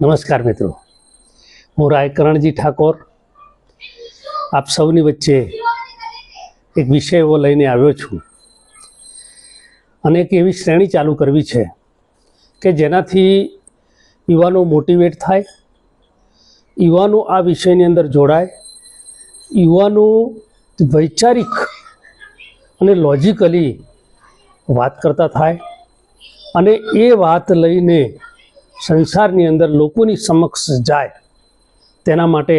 નમસ્કાર મિત્રો. હું રાય કરણજી ઠાકોર. આપ સૌની વચ્ચે એક વિષય એવો લઈને આવ્યો છું. અને એક એવી શ્રેણી ચાલુ કરવી છે કે જેનાથી યુવાનો મોટિવેટ થાય, યુવાનો આ વિષયની અંદર જોડાય, યુવાનો વૈચારિક અને લોજિકલી વાત કરતા થાય અને એ વાત લઈને સંસારની અંદર લોકોની સમક્ષ જાય, તેના માટે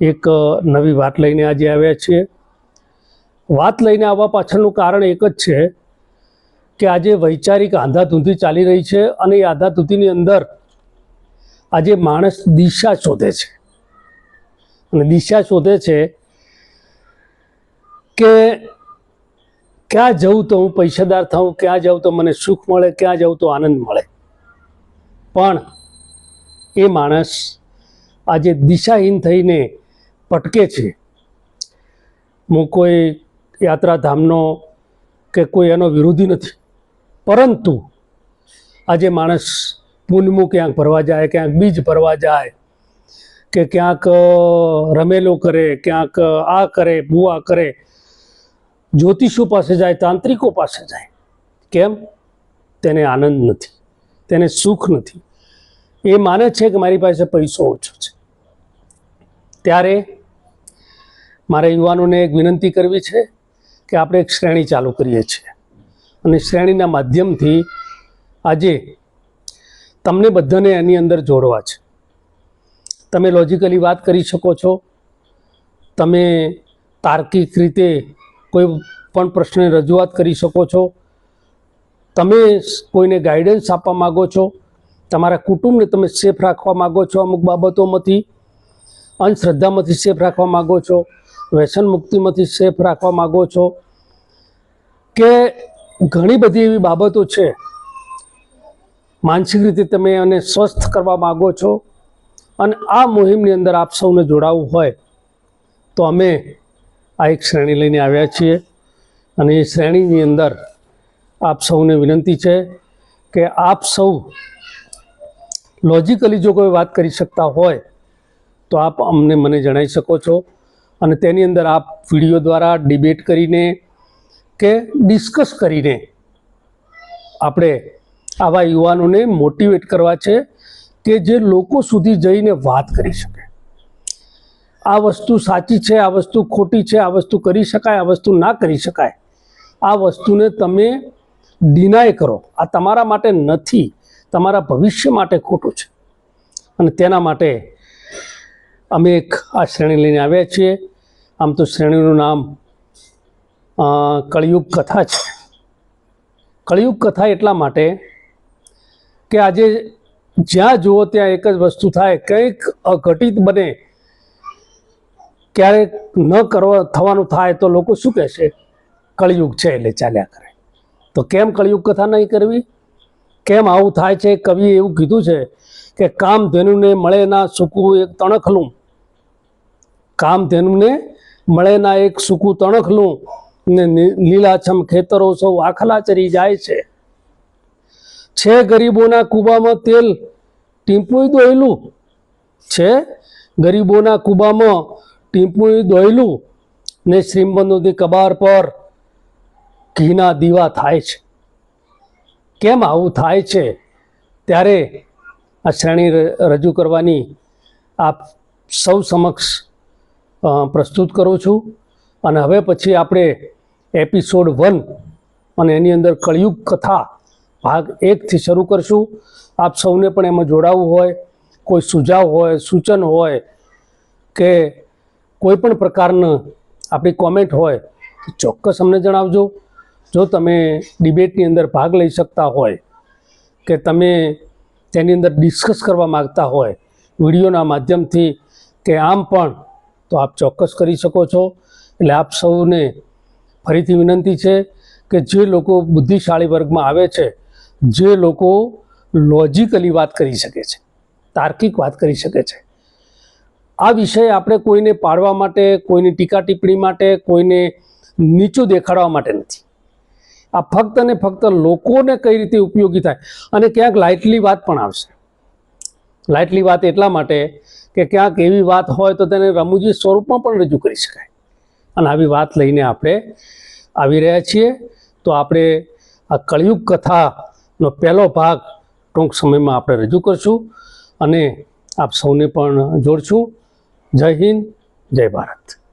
એક નવી વાત લઈને આજે આવ્યા છીએ. વાત લઈને આવવા પાછળનું કારણ એક જ છે કે આજે વૈચારિક આંધાધૂંધી ચાલી રહી છે અને એ આંધાધૂંધીની અંદર આજે માણસ દિશા શોધે છે. અને દિશા શોધે છે કે ક્યાં જવું તો હું પૈસાદાર થાઉં, ક્યાં જાઉં તો મને સુખ મળે, ક્યાં જાઉં તો આનંદ મળે. પણ એ માણસ આજે દિશાહીન થઈને ભટકે છે. હું કોઈ યાત્રાધામનો કે કોઈ એનો વિરોધી નથી. પરંતુ આજે માણસ પૂનમું ક્યાંક ભરવા જાય, ક્યાંક બીજ ભરવા જાય, કે ક્યાંક રમેલો કરે, ક્યાંક આ કરે, બુઆ કરે, જ્યોતિષો પાસે જાય, તાંત્રિકો પાસે જાય. કેમ? તેને આનંદ નથી. તેને સુખ નથી. એ માને છે કે મારી પાસે પૈસો ઓછો છે. ત્યારે મારે યુવાનોને એક વિનંતી કરવી છે કે આપણે એક શ્રેણી ચાલુ કરીએ છીએ. અને શ્રેણીના માધ્યમથી આજે તમને બધાને એની અંદર જોડવા છે. તમે લોજિકલી વાત કરી શકો છો. તમે તાર્કિક રીતે કોઈ પણ પ્રશ્નની રજૂઆત કરી શકો છો. તમે કોઈને ગાઈડન્સ આપવા માગો છો, તમારા કુટુંબને તમે સેફ રાખવા માગો છો અમુક બાબતોમાંથી, અંધશ્રદ્ધામાંથી સેફ રાખવા માગો છો, વ્યસન મુક્તિમાંથી સેફ રાખવા માગો છો, કે ઘણી બધી એવી બાબતો છે, માનસિક રીતે તમે એને સ્વસ્થ કરવા માગો છો, અને આ મુહિમની અંદર આપ સૌને જોડાવવું હોય, તો અમે આ એક શ્રેણી લઈને આવ્યા છીએ, અને એ શ્રેણીની અંદર આપ સૌને વિનંતી છે કે આપ સૌ લોજિકલી જો કોઈ વાત કરી શકતા હોય, તો આપ અમને મને જણાવી શકો છો. અને તેની અંદર આપ વીડિયો દ્વારા ડિબેટ કરીને કે ડિસ્કસ કરીને આપણે આવા યુવાનોને મોટિવેટ કરવા છે કે જે લોકો સુધી જઈને વાત કરી શકે. આ વસ્તુ સાચી છે, આ વસ્તુ ખોટી છે, આ વસ્તુ કરી શકાય, આ વસ્તુ ના કરી શકાય. આ વસ્તુને તમે ડિનાય કરો. આ તમારા માટે નથી. તમારા ભવિષ્ય માટે ખોટું છે. અને તેના માટે અમે એક આ શ્રેણી લઈને આવ્યા છીએ. આમ તો શ્રેણીનું નામ કળિયુગ કથા છે. કળિયુગ કથા એટલા માટે કે આજે જ્યાં જુઓ ત્યાં એક જ વસ્તુ થાય. કંઈક અઘટિત બને. ક્યારેક ન કરવા, થવાનું થાય તો લોકો શું કહેશે? કળિયુગ છે એટલે ચાલ્યા કરે. તો કેમ કળિયુગ કથા નહીં કરવી? કેમ આવું થાય છે? કવિએ એવું કીધું છે કે કામ ધેનુને મળે ના સૂકું એક તણખલું. કામ ધેનુને મળે ના એક સૂકું તણખલું ને લીલાછમ ખેતરો સૌ આખલા ચરી જાય છે. છે ગરીબોના કૂબામાં તેલ ટીમ્પુય દોયલું? છે ગરીબોના કૂબામાં ટીમ્પુય દોયલું? ને શ્રીમંતોની કબાર પર ઘીના દીવા થાય છે. કેમ આવું થાય છે? ત્યારે આ શ્રેણી રજૂ કરવાની આપ સૌ સમક્ષ પ્રસ્તુત કરું છું. અને હવે પછી આપણે એપિસોડ વન અને એની અંદર કળિયુગ કથા ભાગ એકથી શરૂ કરશું. આપ સૌને પણ એમાં જોડાવવું હોય, કોઈ સુઝાવ હોય, સૂચન હોય કે કોઈ પણ પ્રકારના આપણી કોમેન્ટ હોય ચોક્કસ અમને જણાવજો. જો તમે ડિબેટની અંદર ભાગ લઈ શકતા હોય, કે તમે તેની અંદર ડિસ્કસ કરવા માગતા હોય, વિડીયોના માધ્યમથી, કે આમ પણ, તો આપ ચોક્કસ કરી શકો છો. એટલે આપ સૌને ફરીથી વિનંતી છે કે જે લોકો બુદ્ધિશાળી વર્ગમાં આવે છે, જે લોકો લોજિકલી વાત કરી શકે છે, તાર્કિક વાત કરી શકે છે, આ વિષય આપણે કોઈને પાડવા માટે, કોઈની ટીકા ટિપ્પણી માટે, કોઈને નીચું દેખાડવા માટે નથી. આ ફક્ત અને ફક્ત લોકોને કઈ રીતે ઉપયોગી થાય? અને ક્યાંક લાઇટલી વાત પણ આવશે. લાઇટલી વાત એટલા માટે કે ક્યાંક એવી વાત હોય તો તેને રમૂજી સ્વરૂપમાં પણ રજૂ કરી શકાય. અને આવી વાત લઈને આપણે આવી રહ્યા છીએ. તો આપણે આ કળિયુગ કથાનો પહેલો ભાગ ટૂંક સમયમાં આપણે રજૂ કરશું. અને આપ સૌને પણ જોડશું. જય હિન્દ, જય ભારત.